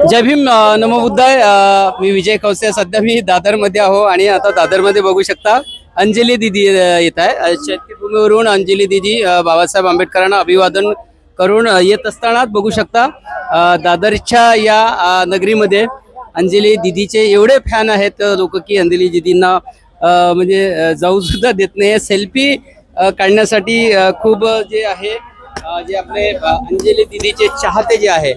जय भीम नमोबुद्धाय मी विजय खवसे सध्या मी दादरमध्ये आहो आणि आता दादरमध्ये बघू शकता अंजली दिदी येत आहे. अ, अंजली दिदी बाबासाहेब आंबेडकरांना अभिवादन करून येत असतानाच बघू शकता दादरच्या या नगरीमध्ये अंजली दिदीचे एवढे फॅन आहेत लोक की अंजली दिदींना म्हणजे जाऊ सुद्धा देत नाही सेल्फी काढण्यासाठी खूप जे आहे जे आपले अंजली दिदीचे चाहते जे आहे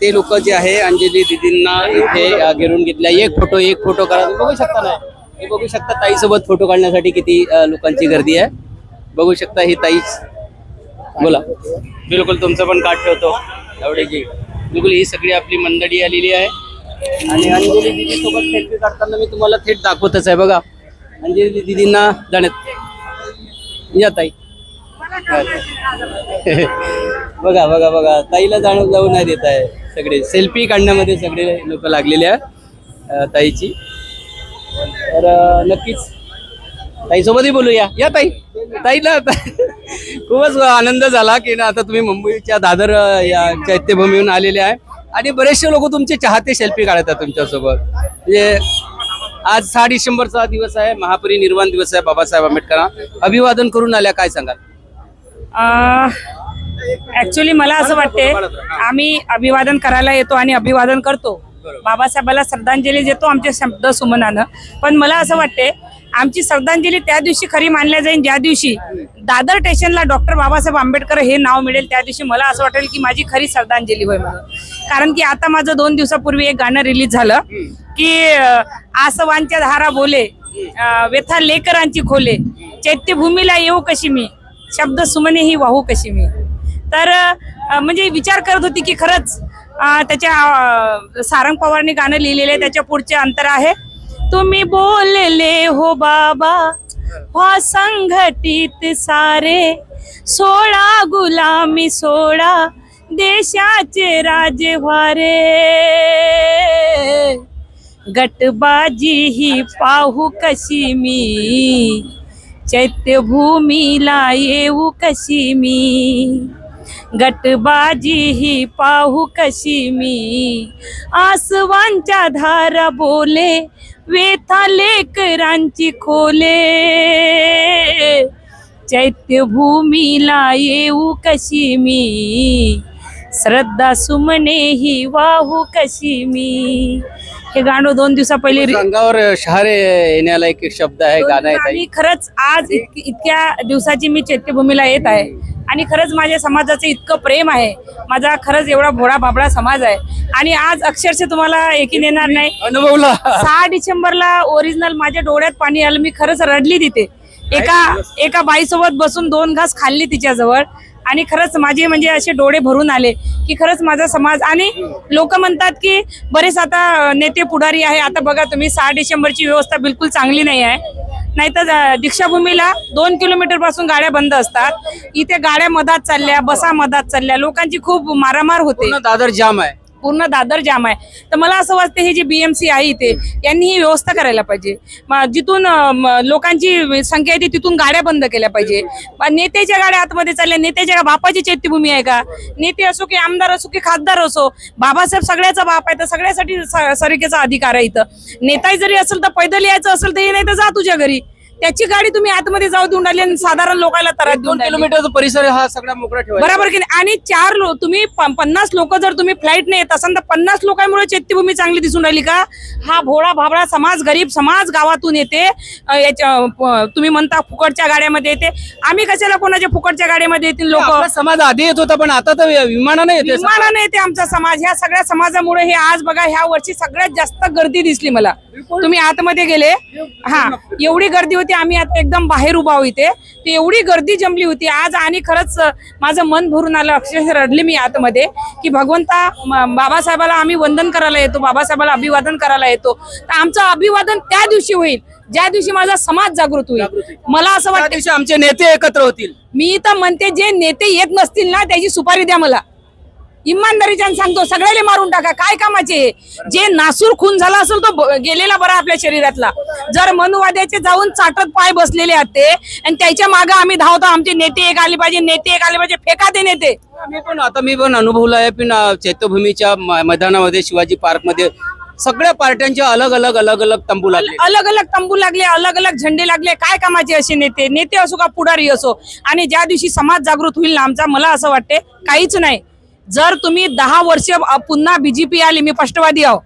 ते लोक जे आहे अंजली दिदींना इथे घेऊन घेतल्या. एक फोटो एक फोटो करा. बघू शकता ना? हे बघू शकता ताईसोबत फोटो काढण्यासाठी किती लोकांची गर्दी आहे. बघू शकता ही ताई बोला. बिलकुल तुमचं पण कार्ड ठेवतो. एवढ्याची बिलकुल ही सगळी आपली मंडळी आलेली आहे. आणि अंजली दिदी सोबत सेल्फी काढताना मी तुम्हाला थेट दाखवतच आहे. बघा. अंजली दिदींना जाण्यात. या ताई. बघा बघा बघा. ताईला जाणून जाऊ नाही देत आहे. सगळे सेल्फी काढण्यामध्ये सगळे लोक लागलेले आहे ताईची. तर नक्कीच ताईसोबतही बोलूया. या ताई. ताईला खूपच आनंद झाला की ना आता तुम्ही मुंबईच्या दादर या चैत्यभूमीहून आलेले आहे. आणि बरेचसे लोक तुमचे चाहते सेल्फी काढतात तुमच्यासोबत. म्हणजे आज सहा डिसेंबरचा दिवस आहे महापरिनिर्वाण दिवस आहे बाबासाहेब आंबेडकरांना. अभिवादन करून आल्या काय सांगाल? ऍक्च्युली मला असं वाटते आम्ही अभिवादन करायला येतो आणि अभिवादन करतो. बाबासाहेबाला श्रद्धांजली देतो आमच्या शब्द सुमनानं. पण मला असं वाटते आमची श्रद्धांजली त्या दिवशी खरी मानल्या जाईल ज्या दिवशी दादर स्टेशनला डॉक्टर बाबासाहेब आंबेडकर हे नाव मिळेल त्या दिवशी मला असं वाटेल की माझी खरी श्रद्धांजली होय कारण की आता माझं दोन दिवसापूर्वी एक गाणं रिलीज झालं की आसवांच्या धारा बोले व्यथा लेकरांची खोले चैत्यभूमीला येऊ कशी मी शब्द सुमने ही वाहू कशी मी. तर म्हणजे विचार करत होती की खरंच त्याच्या सारंग पवारने गाणं लिहिलेलं आहे त्याच्या पुढचे अंतर आहे. तुम्ही बोलले हो बाबा हा संघटित सारे. सोळा गुलामी सोळा देशाचे राजे वारे गटबाजी ही पाहू कशी मी. चैत्यभूमीला येऊ कशी मी. गटबाजी ही पाहू कशी मी. आसवांच्या धारा बोले वेथा लेकरांची खोले. चैत्यभूमीला येऊ कशी मी. श्रद्धा सुमने ही वाहू कशी मी. हे गाणं दोन दिवसा पहिले अंगावर शहारे येण्याला एक शब्द आहे गाणं आणि खरंच आज इत- इतक्या दिवसाची मी चैत्यभूमीला येत आहे. आणि खरंच माझ्या समाजाचं इतकं प्रेम आहे. माझा खरंच एवढा भोळा बाबळा समाज आहे. आणि आज अक्षरशः तुम्हाला एकीन येणार नाही. अनुभवला. सहा डिसेंबरला ओरिजिनल माझ्या डोळ्यात पाणी आलं. मी खरंच रडली तिथे. एका एका बाईसोबत बसून दोन घास खाल्ली तिच्याजवळ. आणि खरंच माझे म्हणजे असे डोळे भरून आले की खरंच माझा समाज आणि लोक म्हणतात की बरेच आता नेते पुढारी आहे. आता बघा तुम्ही सहा डिसेंबरची व्यवस्था बिलकुल चांगली नाही आहे. नाहीतर दीक्षाभूमीला दोन किलोमीटरपासून गाड्या बंद असतात. इथे गाड्या मधात चालल्या बसा मधात चालल्या. लोकांची खूप मारामार होते. दादर जाम आहे. पूर्ण दादर जाम आहे. तर मला असं वाटतं हे जे बीएमसी आहे इथे यांनी ही व्यवस्था करायला पाहिजे. जिथून लोकांची संख्या येते तिथून गाड्या बंद केल्या पाहिजे. नेत्याच्या गाड्या आतमध्ये चालल्या नेत्याच्या बापाची चैत्यभूमी आहे का? नेते असो की आमदार असो की खासदार असो बाबासाहेब सगळ्याचा बाप आहे तर सगळ्यासाठी स- अधिकार आहे इथं. नेताही जरी असेल तर पैदल यायचं असेल तर हे नाही तर जा तुझ्या घरी. त्याची गाडी तुम्ही आतमध्ये जाऊ देऊन राहिली आणि साधारण लोकांना त्रास देऊन दोन राहिली. किलोमीटरचा परिसर हा सगळा मोकळा ठेवायचा. बरोबर की नाही? आणि चार लोक तुम्ही प- पन्नास लोक जर तुम्ही फ्लाईट येत असाल तर पन्नास लोकांमुळे चैत्यभूमी चांगली दिसून राहिली का? हा भोळा भाबळा समाज गरीब समाज गावातून येते. अ, याच्या- प- तुम्ही म्हणता फुकटच्या गाड्यामध्ये येते. आम्ही कशाला कोणाच्या फुकटच्या गाड्यामध्ये येतील लोक? आपला समाज आधी येत होता पण आता तर विमानाने येते. विमानाने येते आमचा समाज. ह्या सगळ्या समाजामुळे हे आज बघा ह्या वर्षी सगळ्यात जास्त गर्दी दिसली मला. तुम्ही आतमध्ये गेले. हा एवढी गर्दी होती. आम्ही आता एकदम बाहेर उभा इथे. ती एवढी गर्दी जमली होती. आज आणि खरंच माझं मन भरून आलं. अक्षरशः रडले मी आतमध्ये की भगवंता बाबासाहेबाला आम्ही वंदन करायला येतो. बाबासाहेबाला अभिवादन करायला येतो. तर आमचं अभिवादन त्या दिवशी होईल. ज्या दिवशी माझा समाज जागृत होईल. मला असं वाटतं आमचे नेते एकत्र होतील. मी तर म्हणते जे नेते येत नसतील ना त्याची सुपारी द्या मला. इमानदारीच्यानं सांगतो सगळ्याला मारून टाका. काय कामाचे जे नासूर खून झाला असेल तो गेलेला बरा आपल्या शरीरातला. जर मनुवाद्याचे जाऊन चाटत पाय बसलेले आहेत ते आणि त्याच्यामागे आम्ही धावतो आमचे नेते एक आले पाहिजे नेते एक आले पाहिजे फेका ते नेते. मी पण आता मी पण अनुभवलं आहे पण चैत्यभूमीच्या मैदानामध्ये शिवाजी पार्कमध्ये सगळ्या पार्ट्यांचे अलग अलग अलग अलग तंबू लागले. अलग अलग तंबू लागले अलग अलग झेंडे लागले. काय कामाचे असे नेते? नेते असो का पुढारी असो? आणि ज्या दिवशी समाज जागृत होईल ना आमचा मला असं वाटते काहीच नाही. जर तुम्ही दहा वर्ष पुन्हा बीजेपी आली मी स्पष्टवादी आहो.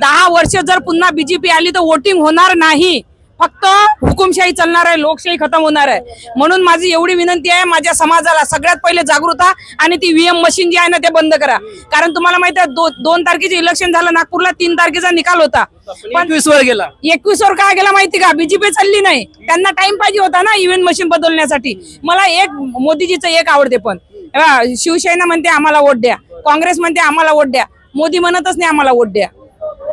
दहा वर्ष जर पुन्हा बीजेपी आली तर वोटिंग होणार नाही. फक्त हुकुमशाही चालणार आहे लोकशाही खतम होणार आहे. म्हणून माझी एवढी विनंती आहे माझ्या समाजाला सगळ्यात पहिले जागृत आणि ती व्हीएम मशीन जी आहे ना ते बंद करा. कारण तुम्हाला माहिती आहे दो, दोन तारखेचे इलेक्शन झालं नागपूरला तीन तारखेचा निकाल होता. पंचवीस वर गेला. एकवीस वर काय गेला माहिती का? बीजेपी चालली नाही. त्यांना टाइम पाहिजे होता ना इव्हेंट मशीन बदलण्यासाठी. मला एक मोदीजीचं एक आवडते पण. शिवसेना म्हणते आम्हाला वोट द्या. काँग्रेस म्हणते आम्हाला वोट द्या. मोदी म्हणतच नाही आम्हाला वोट द्या.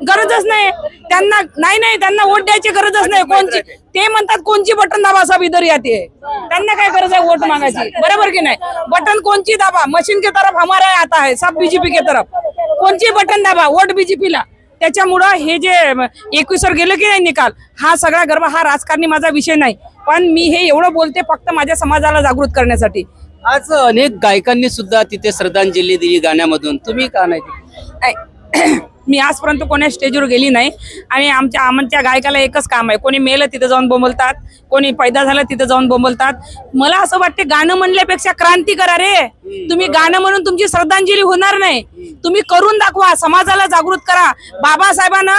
गरजच नाही. त्यांना नाही नाही त्यांना वोट द्यायची गरजच नाही. कोणची ते म्हणतात कोणची बटन दाबा सब इधर याते त्यांना काय गरज आहे वोट मागायची? बरोबर की नाही? बटन कोणची दाबा? मशीन के तरफ हमारा आता है सब बीजेपी के तरफ. कोणची बटन दाबा? वोट बीजेपीला त्याच्यामुळं हे जे एकवीसवर गेलं की नाही निकाल हा सगळा गर्व हा राजकारणी माझा विषय नाही. पण मी हे एवढं बोलते फक्त माझ्या समाजाला जागृत करण्यासाठी. आज अनेक गायकांनी सुद्धा तिथे श्रद्धांजली दिली गाण्यामधून. तुम्ही का नाही. मी आजपर्यंत कोण्या स्टेजवर गेली नाही. आणि आमच्या आमच्या गायकाला एकच काम आहे. कोणी मेलं तिथं जाऊन बोंबलतात. कोणी पैदा झालं तिथं जाऊन बोंबलतात. मला असं वाटते गाणं म्हणल्यापेक्षा क्रांती करा रे. तुम्ही गाणं म्हणून तुमची श्रद्धांजली होणार नाही. तुम्ही करून दाखवा समाजाला जागृत करा. बाबासाहेबांना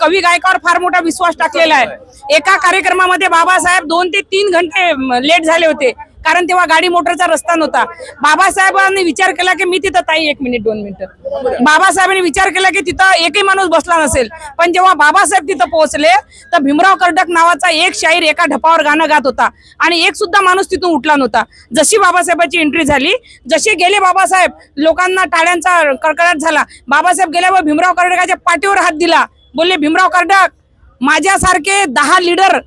कवी गायकावर फार मोठा विश्वास टाकलेला आहे. एका कार्यक्रमामध्ये बाबासाहेब दोन ते तीन घंटे लेट झाले होते. कारण तेव्हा गाडी मोटरचा रस्ता नव्हता. बाबासाहेबांनी विचार केला की मी तिथं ताई एक मिनिट दोन मिनिटं. बाबासाहेबांनी विचार केला की तिथं एकही माणूस बसला नसेल. पण जेव्हा बाबासाहेब तिथं पोहोचले तर भीमराव कर्डक नावाचा एक शाहीर एका ढपावर गाणं गात होता. आणि एक सुद्धा माणूस तिथून उठला नव्हता. जशी बाबासाहेबांची एंट्री झाली जसे गेले बाबासाहेब लोकांना टाळ्यांचा कडकडाट झाला. बाबासाहेब गेल्यावर भीमराव कर्डकाच्या पाठीवर हात दिला. बोलले भीमराव कर्डक माझ्यासारखे दहा लीडर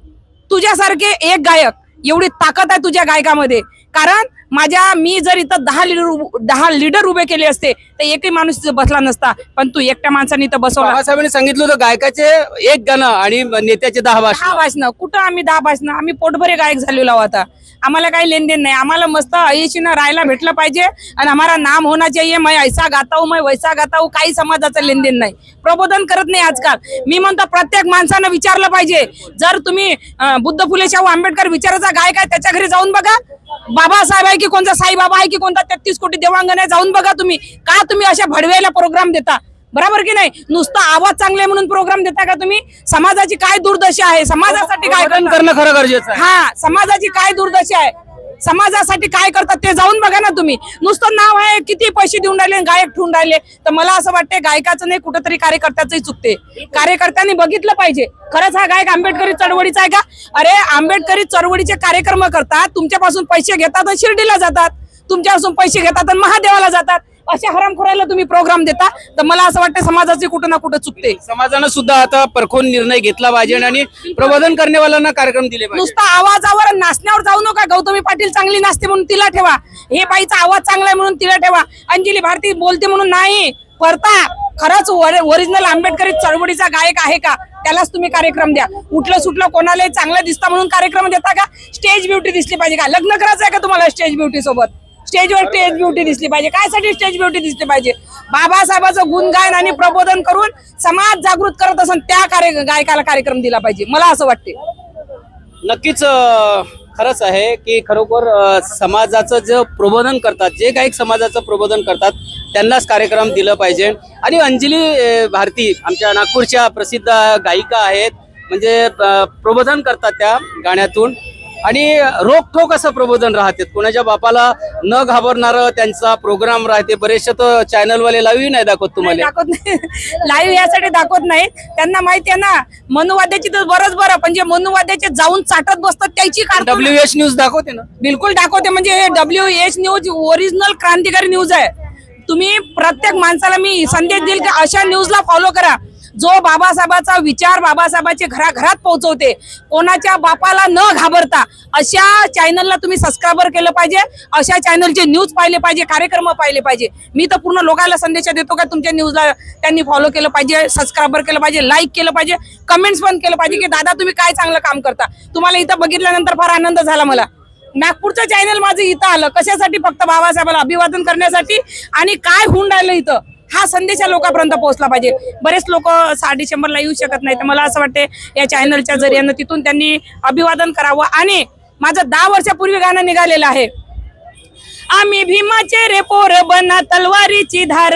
तुझ्यासारखे एक गायक एवढी ताकद आहे तुझ्या गायकामध्ये. कारण माझ्या मी जर इथं दहा लीडर दहा लीडर उभे केले असते तर एकही माणूस तिथं बसला नसता पण तू एकट्या माणसाने इथं बसवला. बाबासाहेबांनी सांगितलं होतं गायकाचे एक गाणं आणि नेत्याचे दहा दहा भाषण. भाषणं कुठं आम्ही दहा भाषणं? आम्ही पोटभरे गायक झालेलो आहोत आता. आम्हाला काही लेनदेन नाही. आम्हाला मस्त ऐशीनं राहायला भेटलं पाहिजे आणि आम्हाला नाम होना चाहिए. मैं ऐसा गाता हूं मैं वैसा गाता हूं काही समाजाचं लेनदेन नाही. प्रबोधन करत नाही आजकाल. मी म्हणतो प्रत्येक माणसानं विचारलं पाहिजे. जर तुम्ही अं, बुद्ध फुले शाहू आंबेडकर विचाराचा गायक आहे त्याच्या घरी जाऊन बघा. बाबासाहेब आहे की कोणता? साईबाबा आहे की कोणता? तेहतीस कोटी देवांगण आहे जाऊन बघा तुम्ही. का तुम्ही अशा भडव्याला प्रोग्राम देता. बरोबर की नाही? नुसता आवाज चांगले म्हणून प्रोग्राम देता का तुम्ही? समाजाची काय दुर्दशा आहे? समाजासाठी काय? करणं खरं गरजेचं आहे. हा समाजाची काय दुर्दशा आहे? समाजासाठी काय करतात ते जाऊन बघा ना तुम्ही. नुसतं नाव आहे किती पैसे देऊन राहिले गायक ठेवून राहिले. तर मला असं वाटतं गायकाचं नाही कुठंतरी कार्यकर्त्याचंही चुकते कार्यकर्त्यांनी बघितलं पाहिजे. खरंच हा गायक आंबेडकरी चळवळीचा आहे का? अरे आंबेडकरी चळवळीचे कार्यक्रम करतात तुमच्यापासून पैसे घेतात शिर्डीला जातात. तुमच्यापासून पैसे घेतात आणि महादेवाला जातात. अशा हरामखोरायला तुम्ही प्रोग्राम देता तर मला असं वाटतं समाजाचे कुठं ना कुठं चुकते. समाजानं सुद्धा आता परखून निर्णय घेतला पाहिजे आणि प्रबोधन करणेवाल्यांना कार्यक्रम दिले पाहिजे. नुसता आवाजावर आणि नाचण्यावर जाऊ नका. गौतमी पाटील चांगली नाचते म्हणून तिला ठेवा. हे बाईचा आवाज चांगला आहे म्हणून तिला ठेवा. अंजली भारती बोलते म्हणून नाही. परता खरंच ओरिजिनल आंबेडकरी चळवळीचा गायक आहे का? त्यालाच तुम्ही कार्यक्रम द्या. उठलं सुटलं कोणालाही चांगलं दिसता म्हणून कार्यक्रम देता का? स्टेज ब्युटी दिसली पाहिजे का? लग्न करायचं आहे का तुम्हाला स्टेज ब्युटी सोबत? स्टेजवर स्टेज ब्युटी दिसली पाहिजे. काय साठी स्टेज ब्युटी दिसली पाहिजे? बाबासाहेबाचं गुणगायन आणि प्रबोधन करून समाज जागृत करत असून त्या कार्य गायकाला कार्यक्रम दिला पाहिजे. मला असं वाटते नक्कीच खरंच आहे की खरोखर समाजाचं जे प्रबोधन करतात जे गायक समाजाचं प्रबोधन करतात त्यांनाच कार्यक्रम दिलं पाहिजे. आणि अंजली भारती आमच्या नागपूरच्या प्रसिद्ध गायिका आहेत. म्हणजे प्रबोधन करतात त्या गाण्यातून. आणि रोखोक असं प्रबोधन राहते. कोणाच्या बापाला न घाबरणारं त्यांचा प्रोग्राम राहते. बरेचसे तर चॅनलवाले लाईव्ह नाही दाखवत तुम्हाला. दाखवत नाही. लाईव्ह यासाठी दाखवत नाही. त्यांना माहिती आहे ना मनुवाद्याची तर बरंच बरं पण जे मनुवाद्याचे जाऊन चाटत बसतात त्याची कार्टून डब्ल्यू एच न्यूज दाखवते ना? बिलकुल दाखवते. म्हणजे हे डब्ल्यू एच न्यूज ओरिजिनल क्रांतिकारी न्यूज आहे. तुम्ही प्रत्येक माणसाला मी संदेश देईल की अशा न्यूजला फॉलो करा. जो बाबासाहेबाचा विचार बाबासाहेबाचे घराघरात पोहोचवते कोणाच्या बापाला न घाबरता अशा चॅनलला तुम्ही सबस्क्राईबर केलं पाहिजे अशा चॅनलचे न्यूज पाहिले पाहिजे कार्यक्रम पाहिले पाहिजे. मी तर पूर्ण लोकांना संदेश देतो का तुमच्या न्यूजला त्यांनी फॉलो केलं पाहिजे सबस्क्राईबर केलं पाहिजे लाईक केलं पाहिजे कमेंट्स पण केलं पाहिजे की दादा तुम्ही काय चांगलं काम करता? तुम्हाला इथं बघितल्यानंतर फार आनंद झाला मला. नागपूरचं चॅनल माझं इथं आलं. कशासाठी? फक्त बाबासाहेबाला अभिवादन करण्यासाठी आणि काय होऊन राहिलं इथं? हा संदेश या लोकांपर्यंत पोहोचला पाहिजे. बरेच लोक सहा डिसेंबरला येऊ शकत नाही तर मला असं वाटते या चॅनलच्या जरियानं तिथून त्यांनी अभिवादन करावं. आणि माझं दहा वर्षापूर्वी गाणं निघालेलं आहे. आम्ही भीमाचे रे पोर बना तलवारीची धार.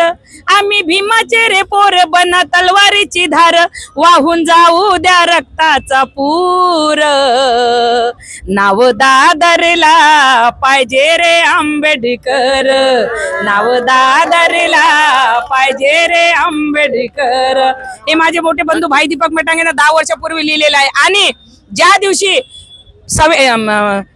आम्ही भीमाचे रे पोर बना तलवारीची धार. वाहून जाऊ द्या रक्ताचा पूर. नाव दादरला पाहिजे रे आंबेडकर. नाव दादरला पाहिजे रे आंबेडकर. हे माझे मोठे बंधू भाई दीपक मेटांगे दहा वर्षापूर्वी लिहिलेलं आहे. आणि ज्या दिवशी सवे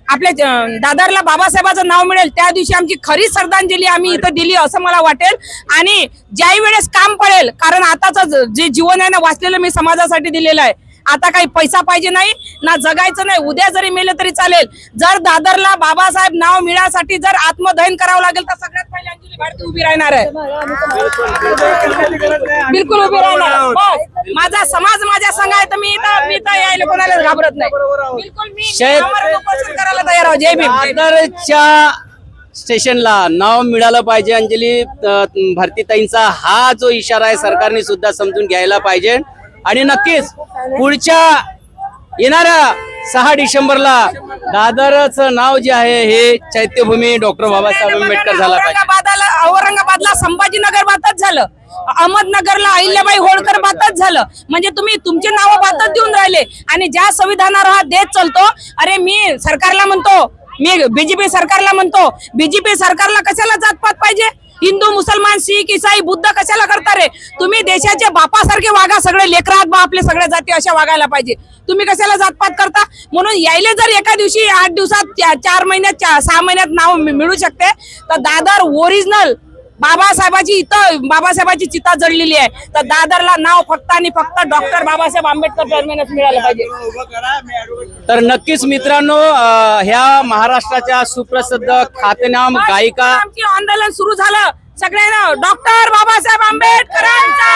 आपल्या ज- दादरला बाबासाहेबाचं नाव मिळेल त्या दिवशी आमची खरी श्रद्धांजली आम्ही इथं दिली असं मला वाटेल. आणि ज्याही वेळेस काम पडेल कारण आताच जे जीवन आहे ना वाचलेलं मी समाजासाठी दिलेलं आहे. आता काही पैसा पाहिजे नाही ना जगायचं नाही उद्या जरी मेलं तरी चालेल. जर दादरला बाबासाहेब नाव मिळण्यासाठी जर आत्मदहन करावं लागेल तर सगळ्यात पहिले अंजली भारती उभी राहणार आहे. बिलकुल उभी राहणार. माझा समाज माझ्या संघ आहे तर मी इथं मी तर यायला कोणालाच घाबरत नाही. बिलकुल मी करायला तयार आहोत जय भीम. दादरच्या स्टेशनला नाव मिळालं पाहिजे अंजली भारतीताईंचा हा जो इशारा आहे सरकारने सुद्धा समजून घ्यायला पाहिजे. आणि नक्कीच पुढच्या येणाऱ्या सहा डिसेंबरला दादरच नाव जे आहे हे चैत्यभूमी डॉक्टर बाबासाहेब आंबेडकर झाला औरंगाबादला औरंगाबादला संभाजीनगर बातच झालं. अहमदनगरला अहिल्याबाई होळकर बातच झालं. म्हणजे तुम्ही तुमचे नाव बातच देऊन राहिले. आणि ज्या संविधानावर हा देश चालतो अरे मी सरकारला म्हणतो मी बीजेपी सरकारला म्हणतो बीजेपी सरकारला कशाला जातपात पाहिजे? हिंदू मुसलमान शीख इसाई बुद्ध कशाला करता रे? तुम्ही देशाचे बापासारखे वागा सगळे लेकरात बा आपले सगळ्या जाती अशा वागायला पाहिजे. तुम्ही कशाला जातपात करता? म्हणून यायले जर एका दिवशी आठ दिवसात चार महिन्यात सहा महिन्यात नाव मिळू शकते तर दादर ओरिजिनल बाबासाहेबाची इथं बाबासाहेबाची चिता जळलेली आहे. तर दादरला नाव फक्त आणि फक्त डॉक्टर बाबासाहेब आंबेडकर टर्मिनस मिळालं पाहिजे. तर नक्कीच मित्रांनो ह्या महाराष्ट्राच्या सुप्रसिद्ध ख्यातनाम गायिका आंदोलन सुरू झालं. सगळ्यांना डॉक्टर बाबासाहेब आंबेडकरांचा.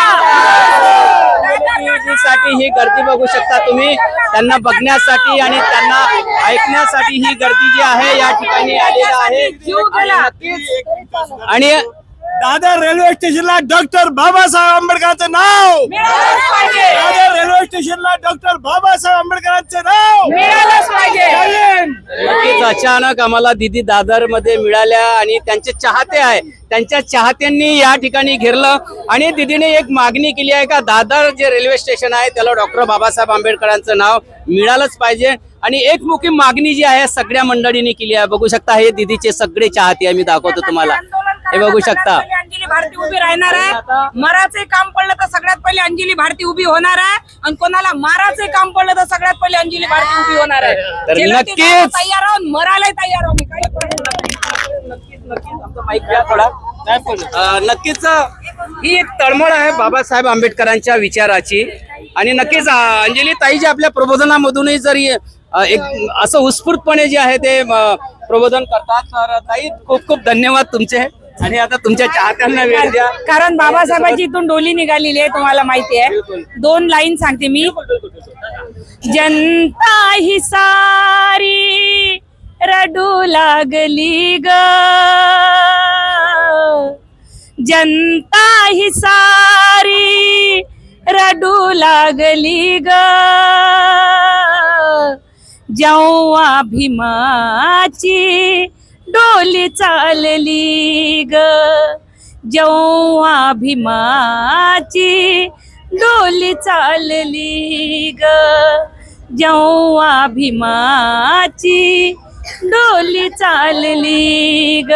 साठी ही गर्दी बघू शकता तुम्ही. त्यांना बघण्यासाठी आणि त्यांना ऐकण्यासाठी ही गर्दी जी आहे या ठिकाणी आलेली आहे. आणि दादर रेल्वे स्टेशनला डॉक्टर बाबासाहेब आंबेडकरांचं नाव! मिळालंच पाहिजे. दादर रेल्वे स्टेशनला डॉक्टर बाबासाहेब आंबेडकरांचं नाव! मिळालंच पाहिजे. जय हिंद. नक्कीच अचानक आम्हाला दिदी दादरमध्ये मिळाल्या आणि त्यांचे चाहते आहे. त्यांच्या चाहत्यांनी या ठिकाणी घेरलं आणि दिदीने एक मागणी केली आहे का दादर जे रेल्वे स्टेशन आहे त्याला डॉक्टर बाबासाहेब आंबेडकरांचं नाव मिळालंच पाहिजे. आणि एकमुखी मागणी जी आहे सगळ्या मंडळींनी केली आहे. बघू शकता हे दिदीचे सगळे चाहते आहे. मी दाखवतो तुम्हाला. हे बघू शकता. अंजली भारती उभी राहणार आहे. मराचे काम पडलं तर सगळ्यात पहिले अंजली भारती उभी होणार आहे. आणि कोणाला माराचे काम पडलं तर सगळ्यात पहिले अंजली भारती उभी होणार आहे. तर नक्कीच. तयार आहोत मरायला तयार आहोत काही. नक्कीच ही एक तळमळ आहे बाबासाहेब आंबेडकरांच्या विचाराची. आणि नक्कीच अंजली ताई जे आपल्या प्रबोधनामधूनही जर एक असं उत्स्फूर्तपणे जे आहे ते प्रबोधन करतात तर ताई खूप खूप धन्यवाद तुमचे. आणि आता तुमच्या चाहत्यांना वेळ द्या. कारण बाबासाहेबांची इथून डोली निघालेली आहे तुम्हाला माहिती आहे. दोन लाईन सांगते मी. जनता ही सारी रडू लागली ग. जनता ही सारी रडू लागली ग. जेव्हा भीमाची डोली चालली ग. जेव्हा भीमाची डोली चालली ग. जेव्हा भीमाची डोली चालली ग.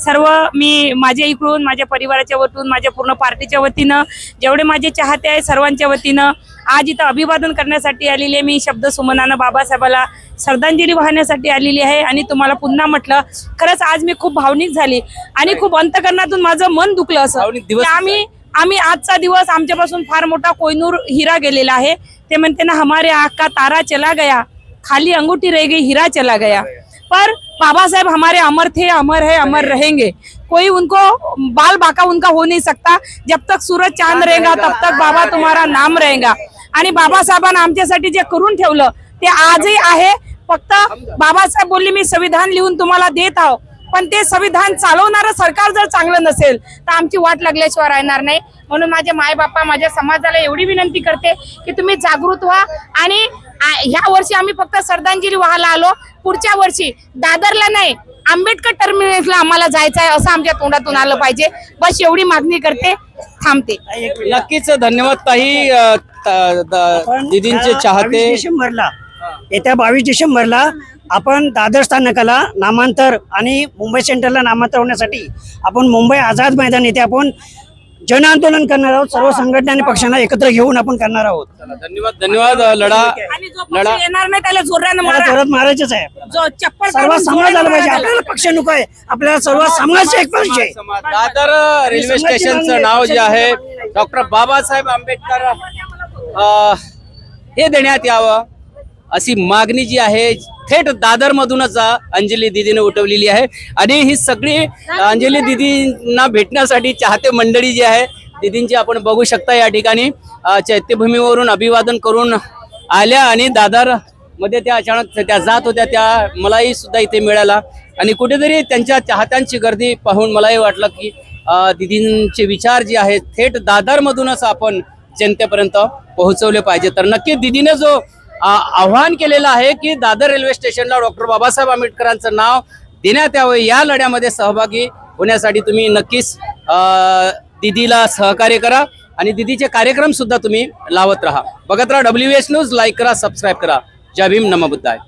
सर्व मी माझ्या इकडून माझ्या परिवाराच्या वतीन माझ्या पूर्ण पार्टीच्या वतीनं जेवढे माझे चाहते आहे सर्वांच्या वतीनं आज इथं अभिवादन करण्यासाठी आलेली आहे. मी शब्द सुमनानं बाबासाहेबाला श्रद्धांजली वाहण्यासाठी आलेली आहे आणि तुम्हाला पुन्हा म्हटलं खरंच आज मी खूप भावनिक झाली आणि खूप अंतकरणातून माझं मन दुखलं असं. आम्ही आम्ही आजचा दिवस आमच्यापासून फार मोठा कोयनूर हिरा गेलेला आहे. ते म्हणते ना हमारे आँख का तारा चला गया खाली अंगूठी रह गई हीरा चला गया. पर बाबा साहेब हमारे अमर थे अमर है अमर रहेंगे. कोई उनको बाल बाका उनका हो नहीं सकता। जब तक सूरज चांद रहेगा। तब तक बाबा तुम्हारा नाम रहेगा। आणि बाबासाहेबांना आमच्यासाठी जे करून ठेवलं ते आजही आहे. फक्त बाबासाहेब बोलले मी संविधान लिहून तुम्हाला देत आहो. पण ते संविधान चालवणारं सरकार जर चांगलं नसेल तर आमची वाट लागल्याशिवाय राहणार नाही. म्हणून माझे मायबापा माझ्या समाजाला एवढी विनंती करते की तुम्ही जागृत व्हा. आणि ह्या वर्षी आम्ही फक्त श्रद्धांजली व्हायला आलो. पुढच्या वर्षी दादरला नाही आंबेडकर टर्मिनसला आम्हाला जायचं आहे असं आमच्या तोंडातून आलं पाहिजे. बस एवढी मागणी करते. थांबते. नक्कीच धन्यवाद ताई. दीदींचे चाहते डिसेंबरला येत्या बावीस डिसेंबरला आपण दादर स्थानकाला नामांतर आणि मुंबई सेंट्रलला नामांतर होण्यासाठी आपण मुंबई आझाद मैदान येथे आपण जन आंदोलन करणार आहोत. सर्व संघटना आणि पक्षांना एकत्र घेऊन आपण करणार आहोत. धन्यवाद धन्यवाद लढा लढा येणार नाही त्याला जोरात मारायचंच आहे. जो चप्पल सर्व समाज आला पाहिजे. आपल्याला पक्ष नको आहे. आपल्याला सर्व समाज एक पक्ष आहे. दादर रेल्वे स्टेशनचं नाव जे आहे. डॉक्टर बाबासाहेब आंबेडकर हे देण्यात यावं अशी मागणी जी आहे थेट दादरमधूनच अंजली दिदीने उठवलेली आहे. आणि ही सगळी अंजली दिदींना भेटण्यासाठी चाहते मंडळी जी आहे दिदींची आपण बघू शकता या ठिकाणी. चैत्यभूमीवरून अभिवादन करून आल्या आणि दादरमध्ये त्या अचानक त्या जात होत्या त्या मलाही सुद्धा इथे मिळाला. आणि कुठेतरी त्यांच्या चाहत्यांची गर्दी पाहून मलाही वाटलं की दिदींचे विचार जे आहेत थेट दादरमधूनच आपण जनतेपर्यंत पोहोचवले पाहिजे. तर नक्की दिदीने जो आव्हान केलेलं आहे की दादर रेल्वे स्टेशनला डॉक्टर बाबासाहेब आंबेडकरांचं नाव देण्यात यावं या लढ्यामध्ये सहभागी होण्यासाठी तुम्ही नक्कीच दिदीला सहकार्य करा आणि दिदीचे कार्यक्रम सुद्धा तुम्ही लावत राहा. बघत राहा डब्ल्यू एस न्यूज लाईक करा सबस्क्राईब करा. जय भीम नमः बुद्धाय.